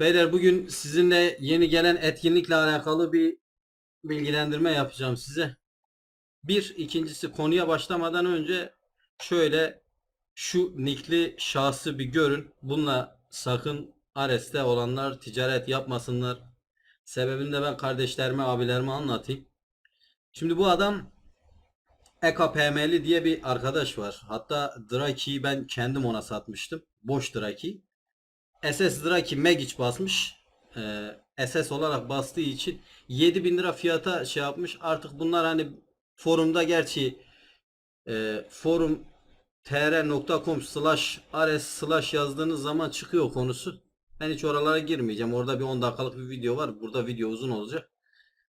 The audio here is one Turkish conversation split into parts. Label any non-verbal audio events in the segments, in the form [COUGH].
Beyler bugün sizinle yeni gelen etkinlikle alakalı bir bilgilendirme yapacağım size. Bir, ikincisi konuya başlamadan önce şöyle şu nickli şahsı bir görün. Bununla sakın Ares'te olanlar ticaret yapmasınlar. Sebebini de ben kardeşlerime, abilerime anlatayım. Şimdi bu adam EKPM'li diye bir arkadaş var. Hatta Draki'yi ben kendim ona satmıştım. Boş Draki. SS Draki Magic basmış. Ee, SS olarak bastığı için 7000 lira fiyata şey yapmış. Artık bunlar hani forumda gerçi e, forum tr.com slash ares slash yazdığınız zaman çıkıyor konusu. Ben hiç oralara girmeyeceğim. Orada bir 10 dakikalık bir video var. Burada video uzun olacak.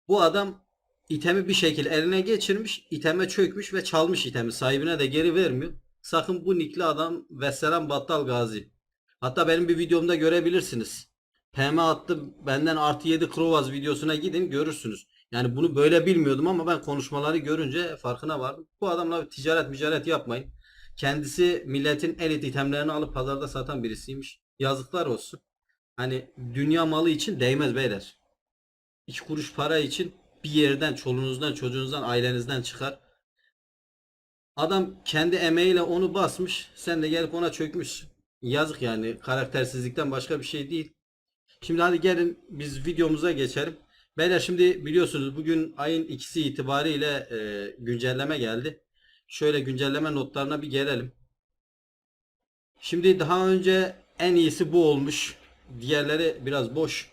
Bu adam itemi bir şekilde eline geçirmiş, iteme çökmüş ve çalmış itemi. Sahibine de geri vermiyor. Sakın bu nickli adam Vesselam Battal Gazi. Hatta benim bir videomda görebilirsiniz. PM attı benden artı 7 Krovaz videosuna gidin görürsünüz. Yani bunu böyle bilmiyordum ama ben konuşmaları görünce farkına vardım. Bu adamla ticaret ticaret yapmayın. Kendisi milletin elit itemlerini alıp pazarda satan birisiymiş. Yazıklar olsun. Hani dünya malı için değmez beyler. İki kuruş para için bir yerden çoluğunuzdan çocuğunuzdan ailenizden çıkar. Adam kendi emeğiyle onu basmış. Sen de gelip ona çökmüşsün. Yazık yani karaktersizlikten başka bir şey değil. Şimdi hadi gelin biz videomuza geçelim. Beyler şimdi biliyorsunuz bugün ayın ikisi itibariyle e, güncelleme geldi. Şöyle güncelleme notlarına bir gelelim. Şimdi daha önce en iyisi bu olmuş. Diğerleri biraz boş.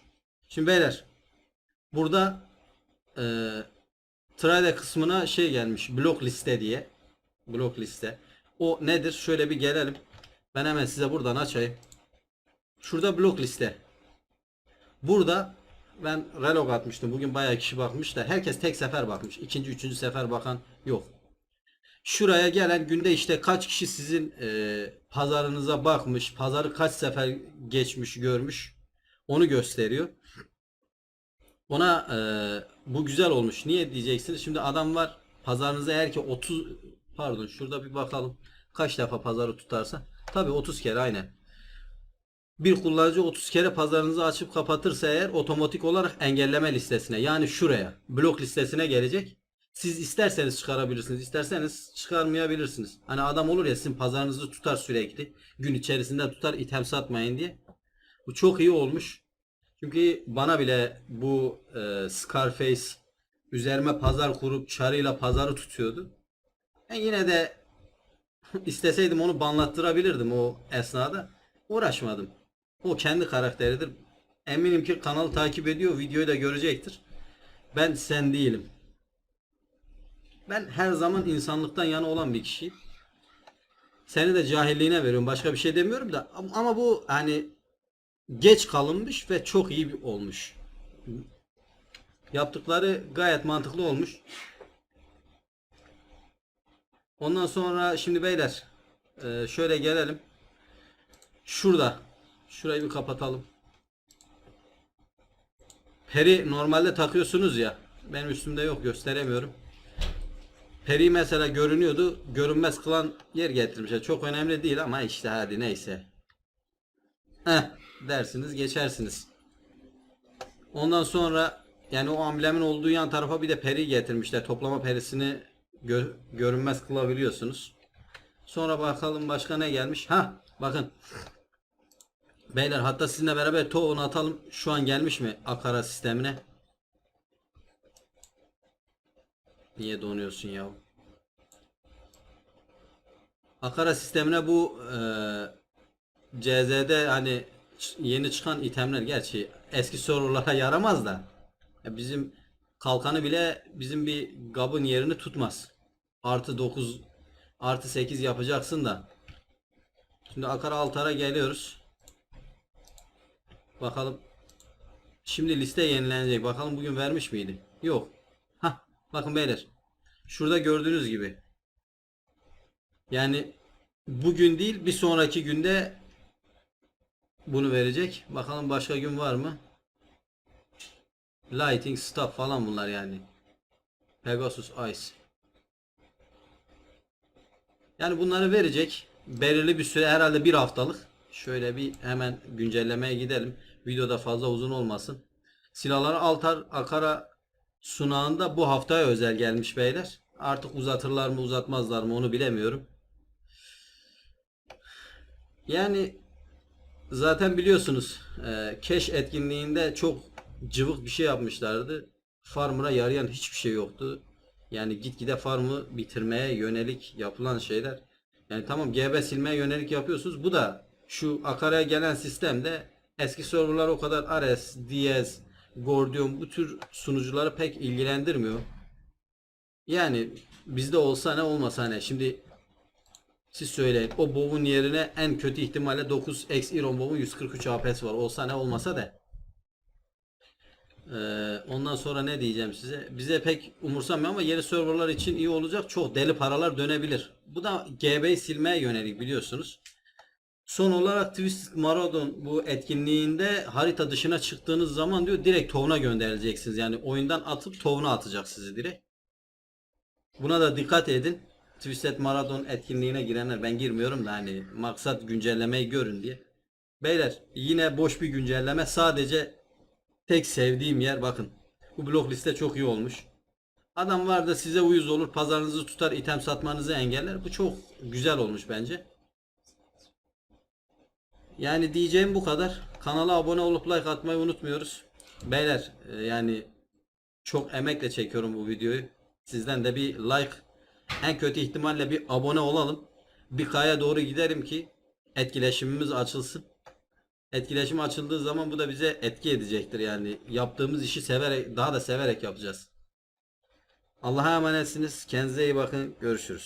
Şimdi beyler burada e, trade kısmına şey gelmiş blok liste diye. Blok liste. O nedir? Şöyle bir gelelim. Ben hemen size buradan açayım. Şurada blok liste. Burada ben relog atmıştım. Bugün bayağı kişi bakmış da herkes tek sefer bakmış. İkinci, üçüncü sefer bakan yok. Şuraya gelen günde işte kaç kişi sizin e, pazarınıza bakmış, pazarı kaç sefer geçmiş, görmüş onu gösteriyor. Ona e, bu güzel olmuş. Niye diyeceksiniz? Şimdi adam var pazarınıza eğer ki 30 pardon şurada bir bakalım kaç defa pazarı tutarsa. Tabi 30 kere aynen. Bir kullanıcı 30 kere pazarınızı açıp kapatırsa eğer otomatik olarak engelleme listesine yani şuraya blok listesine gelecek. Siz isterseniz çıkarabilirsiniz, isterseniz çıkarmayabilirsiniz. Hani adam olur ya sizin pazarınızı tutar sürekli. Gün içerisinde tutar item satmayın diye. Bu çok iyi olmuş. Çünkü bana bile bu e, Scarface üzerime pazar kurup çarıyla pazarı tutuyordu. Ben yine de [LAUGHS] isteseydim onu banlattırabilirdim o esnada. Uğraşmadım. O kendi karakteridir. Eminim ki kanalı takip ediyor, videoyu da görecektir. Ben sen değilim. Ben her zaman insanlıktan yana olan bir kişiyim. Seni de cahilliğine veriyorum. Başka bir şey demiyorum da ama bu hani geç kalınmış ve çok iyi olmuş. Yaptıkları gayet mantıklı olmuş. Ondan sonra şimdi beyler e, şöyle gelelim. Şurada. Şurayı bir kapatalım. Peri normalde takıyorsunuz ya. Benim üstümde yok gösteremiyorum. Peri mesela görünüyordu. Görünmez kılan yer getirmişler. Çok önemli değil ama işte hadi neyse. Heh dersiniz geçersiniz. Ondan sonra yani o amblemin olduğu yan tarafa bir de peri getirmişler. Toplama perisini gö- görünmez kılabiliyorsunuz. Sonra bakalım başka ne gelmiş. Ha bakın. Beyler hatta sizinle beraber tohum atalım. Şu an gelmiş mi Akara sistemine? Niye donuyorsun ya? Akara sistemine bu e, CZ'de hani yeni çıkan itemler gerçi eski sorulara yaramaz da bizim kalkanı bile bizim bir gabın yerini tutmaz. Artı 9 artı 8 yapacaksın da. Şimdi Akara Altar'a geliyoruz. Bakalım. Şimdi liste yenilenecek. Bakalım bugün vermiş miydi? Yok. Hah. Bakın beyler. Şurada gördüğünüz gibi. Yani bugün değil bir sonraki günde bunu verecek. Bakalım başka gün var mı? Lighting stuff falan bunlar yani. Pegasus Ice. Yani bunları verecek. Belirli bir süre herhalde bir haftalık. Şöyle bir hemen güncellemeye gidelim. Videoda fazla uzun olmasın. Silahları Altar Akara sunağında bu haftaya özel gelmiş beyler. Artık uzatırlar mı uzatmazlar mı onu bilemiyorum. Yani zaten biliyorsunuz keş etkinliğinde çok cıvık bir şey yapmışlardı. Farmer'a yarayan hiçbir şey yoktu. Yani gitgide farmı bitirmeye yönelik yapılan şeyler. Yani tamam GB silmeye yönelik yapıyorsunuz. Bu da şu Akara'ya gelen sistemde eski serverlar o kadar Ares, Diaz, Gordium bu tür sunucuları pek ilgilendirmiyor. Yani bizde olsa ne olmasa ne. Şimdi siz söyleyin. O bow'un yerine en kötü ihtimalle 9 X Iron bow'un 143 AP'si var. Olsa ne olmasa da. Ee, ondan sonra ne diyeceğim size? Bize pek umursamıyor ama yeni serverlar için iyi olacak. Çok deli paralar dönebilir. Bu da GB'yi silmeye yönelik biliyorsunuz. Son olarak Twisted Marathon bu etkinliğinde harita dışına çıktığınız zaman diyor direkt tovuna gönderileceksiniz. Yani oyundan atıp tovuna atacak sizi direkt. Buna da dikkat edin. Twisted Marathon etkinliğine girenler ben girmiyorum da hani maksat güncellemeyi görün diye. Beyler yine boş bir güncelleme sadece tek sevdiğim yer bakın. Bu blok liste çok iyi olmuş. Adam var da size uyuz olur pazarınızı tutar item satmanızı engeller. Bu çok güzel olmuş bence. Yani diyeceğim bu kadar. Kanala abone olup like atmayı unutmuyoruz. Beyler e, yani çok emekle çekiyorum bu videoyu. Sizden de bir like en kötü ihtimalle bir abone olalım. Bir kaya doğru giderim ki etkileşimimiz açılsın. Etkileşim açıldığı zaman bu da bize etki edecektir yani. Yaptığımız işi severek daha da severek yapacağız. Allah'a emanetsiniz. Kendinize iyi bakın. Görüşürüz.